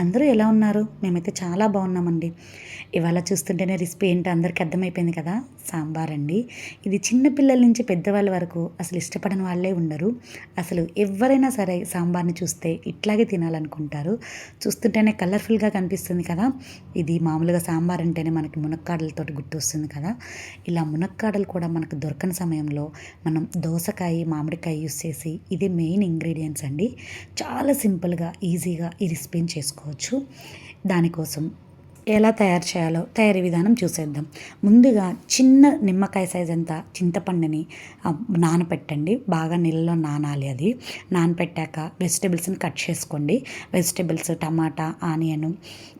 అందరూ ఎలా ఉన్నారు? మేమైతే చాలా బాగున్నామండి. ఇవాళ చూస్తుంటేనే రెసిపీ ఏంటో అందరికీ అర్థమైపోయింది కదా? సాంబార్ అండి. ఇది చిన్న పిల్లల నుంచి పెద్దవాళ్ళ వరకు అసలు ఇష్టపడని వాళ్ళే ఉండరు. అసలు ఎవరైనా సరే సాంబార్ని చూస్తే ఇట్లాగే తినాలనుకుంటారు. చూస్తుంటేనే కలర్ఫుల్గా కనిపిస్తుంది కదా? ఇది మామూలుగా సాంబార్ అంటేనే మనకి మునక్కాడలతో గుర్తొస్తుంది కదా? ఇలా మునక్కాడలు కూడా మనకు దొరకని సమయంలో మనం దోసకాయ మామిడికాయ యూస్ చేసి ఇది మెయిన్ ఇంగ్రీడియంట్స్ అండి. చాలా సింపుల్గా ఈజీగా ఈ రెసిపీని చేసుకోవచ్చు. దానికోసం ఎలా తయారు చేయాలో తయారీ విధానం చూసేద్దాం. ముందుగా చిన్న నిమ్మకాయ సైజ్ అంత చింతపండుని నానపెట్టండి. బాగా నీళ్ళలో నానాలి అది. నానపెట్టాక వెజిటేబుల్స్ని కట్ చేసుకోండి. వెజిటేబుల్స్ టమాటా ఆనియన్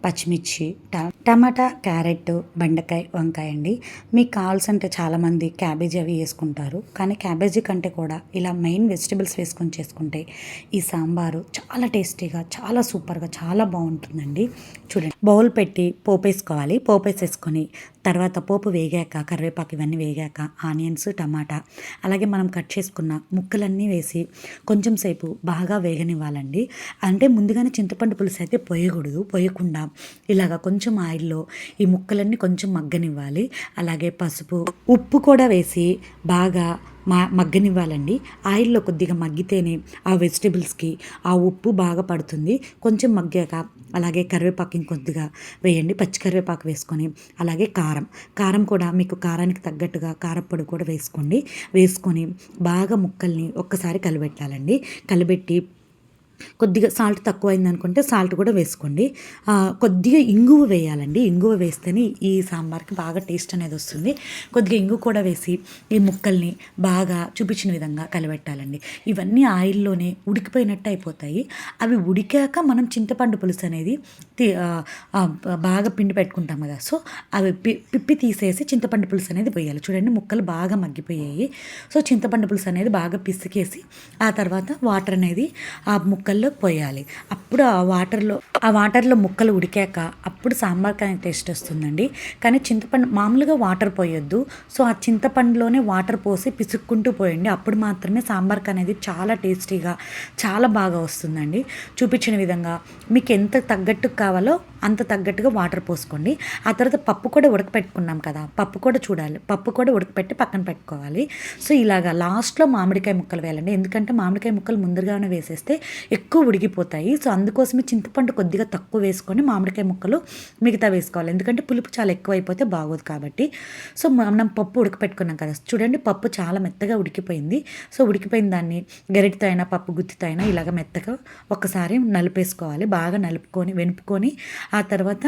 పచ్చిమిర్చి ట- టమాటా క్యారెట్ బెండకాయ వంకాయ అండి. మీకు కావాల్సింటే చాలామంది క్యాబేజీ అవి వేసుకుంటారు. కానీ క్యాబేజీ కంటే కూడా ఇలా మెయిన్ వెజిటేబుల్స్ వేసుకొని చేసుకుంటే ఈ సాంబారు చాలా టేస్టీగా చాలా సూపర్గా చాలా బాగుంటుందండి. చూడండి. బౌల్ పెట్టి పోపు వేసుకోవాలి పోపు వేసేసుకొని తర్వాత పోపు వేగాక కరివేపాకు ఇవన్నీ వేగాక ఆనియన్స్ టమాటా అలాగే మనం కట్ చేసుకున్న ముక్కలన్నీ వేసి కొంచెం సేపు బాగా వేగనివ్వాలండి. అంటే ముందుగానే చింతపండు పులుసు అయితే పోయకూడదు. పోయకుండా ఇలాగ కొంచెం ఆయిల్లో ఈ ముక్కలన్నీ కొంచెం మగ్గనివ్వాలి. అలాగే పసుపు ఉప్పు కూడా వేసి బాగా మా మగ్గనివ్వాలండి. ఆయిల్లో కొద్దిగా మగ్గితేనే ఆ వెజిటేబుల్స్కి ఆ ఉప్పు బాగా పడుతుంది. కొంచెం మగ్గాక అలాగే కరివేపాకు ఇంకొద్దిగా వేయండి. పచ్చి కరివేపాకు వేసుకొని అలాగే కారం. కారం కూడా మీకు కారానికి తగ్గట్టుగా కారప్పొడి కూడా వేసుకోండి. వేసుకొని బాగా ముక్కల్ని ఒక్కసారి కలిపెట్టాలండి కలిపెట్టి కొద్దిగా సాల్ట్ తక్కువ అనుకుంటే సాల్ట్ కూడా వేసుకోండి. కొద్దిగా ఇంగువ వేయాలండి. ఇంగువ వేస్తేనే ఈ సాంబార్కి బాగా టేస్ట్ అనేది వస్తుంది. కొద్దిగా ఇంగు కూడా వేసి ఈ ముక్కల్ని బాగా చూపించిన విధంగా కలబెట్టాలండి. ఇవన్నీ ఆయిల్లోనే ఉడికిపోయినట్టు అయిపోతాయి. అవి ఉడికాక మనం చింతపండు పులుసు అనేది బాగా పిండి పెట్టుకుంటాం కదా. సో అవి పి- పిప్పి తీసేసి చింతపండు పులుసు అనేది పోయాలి. చూడండి ముక్కలు బాగా మగ్గిపోయాయి. సో చింతపండు పులుసు అనేది బాగా పిసికేసి ఆ తర్వాత వాటర్ అనేది ఆ ముక్కల్లో పోయాలి. అప్పుడు ఆ వాటర్లో ఆ వాటర్లో ముక్కలు ఉడికాక అప్పుడు సాంబార్ కానీ టేస్ట్ వస్తుందండి. కానీ చింతపండు మామూలుగా వాటర్ పోయొద్దు. సో ఆ చింతపండులోనే వాటర్ పోసి పిసుక్కుంటూ పోయండి. అప్పుడు మాత్రమే సాంబార్ అనేది చాలా టేస్టీగా చాలా బాగా వస్తుందండి. చూపించిన విధంగా మీకు ఎంత తగ్గట్టు కావాలో అంత తగ్గట్టుగా వాటర్ పోసుకోండి. ఆ తర్వాత పప్పు కూడా ఉడకపెట్టుకున్నాం కదా పప్పు కూడా చూడాలి. పప్పు కూడా ఉడకపెట్టి పక్కన పెట్టుకోవాలి. సో ఇలాగా లాస్ట్లో మామిడికాయ ముక్కలు వేయాలండి. ఎందుకంటే మామిడికాయ ముక్కలు ముందుగానే వేసేస్తే ఎక్కువ ఉడికిపోతాయి. సో అందుకోసమే చింతపండు కొద్దిగా తక్కువ వేసుకొని మామిడికాయ ముక్కలు మిగతా వేసుకోవాలి. ఎందుకంటే పులుపు చాలా ఎక్కువ అయిపోతే బాగోదు కాబట్టి. సో మనం పప్పు ఉడకపెట్టుకున్నాం కదా. చూడండి పప్పు చాలా మెత్తగా ఉడికిపోయింది. సో ఉడికిపోయిన దాన్ని గరిటితో అయినా పప్పు గుత్తితో అయినా ఇలాగ మెత్తగా ఒకసారి నలిపేసుకోవాలి. బాగా నలుపుకొని వెనుపుకొని ఆ తర్వాత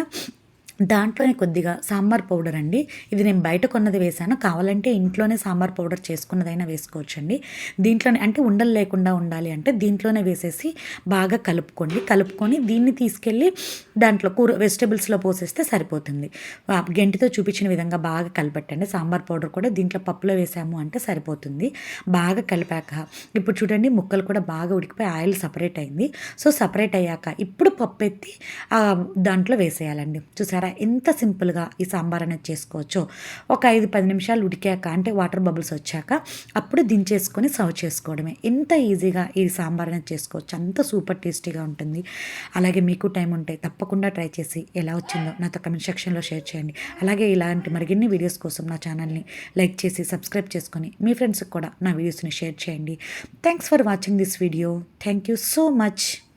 దాంట్లోనే కొద్దిగా సాంబార్ పౌడర్ అండి. ఇది నేను బయట కొన్నది వేసాను కావాలంటే ఇంట్లోనే సాంబార్ పౌడర్ చేసుకున్నదైనా వేసుకోవచ్చండి. దీంట్లోనే అంటే ఉండలు లేకుండా ఉండాలి అంటే దీంట్లోనే వేసేసి బాగా కలుపుకోండి. కలుపుకొని దీన్ని తీసుకెళ్ళి దాంట్లో కూర వెజిటేబుల్స్లో పోసేస్తే సరిపోతుంది. గెంటితో చూపించిన విధంగా బాగా కలపెట్టండి. సాంబార్ పౌడర్ కూడా దీంట్లో పప్పులో వేసాము అంటే సరిపోతుంది. బాగా కలిపాక ఇప్పుడు చూడండి ముక్కలు కూడా బాగా ఉడికిపోయి ఆయిల్ సపరేట్ అయింది. సో సపరేట్ అయ్యాక ఇప్పుడు పప్పు ఎత్తి దాంట్లో వేసేయాలండి. చూసారా? ఎంత సింపుల్గా ఈ సాంబార్ అనేది చేసుకోవచ్చో. ఒక ఐదు పది నిమిషాలు ఉడికాక అంటే వాటర్ బబుల్స్ వచ్చాక అప్పుడు దించేసుకొని సర్వ్ చేసుకోవడమే. ఎంత ఈజీగా ఈ సాంబార్ అనేది చేసుకోవచ్చు. అంత సూపర్ టేస్టీగా ఉంటుంది. అలాగే మీకు టైం ఉంటే తప్పకుండా ట్రై చేసి ఎలా వచ్చిందో నాతో కమెంట్ సెక్షన్లో షేర్ చేయండి. అలాగే ఇలాంటి మరిన్ని వీడియోస్ కోసం నా ఛానల్ని లైక్ చేసి సబ్స్క్రైబ్ చేసుకొని మీ ఫ్రెండ్స్కి కూడా నా వీడియోస్ని షేర్ చేయండి. Thanks for watching this video. Thank you so much.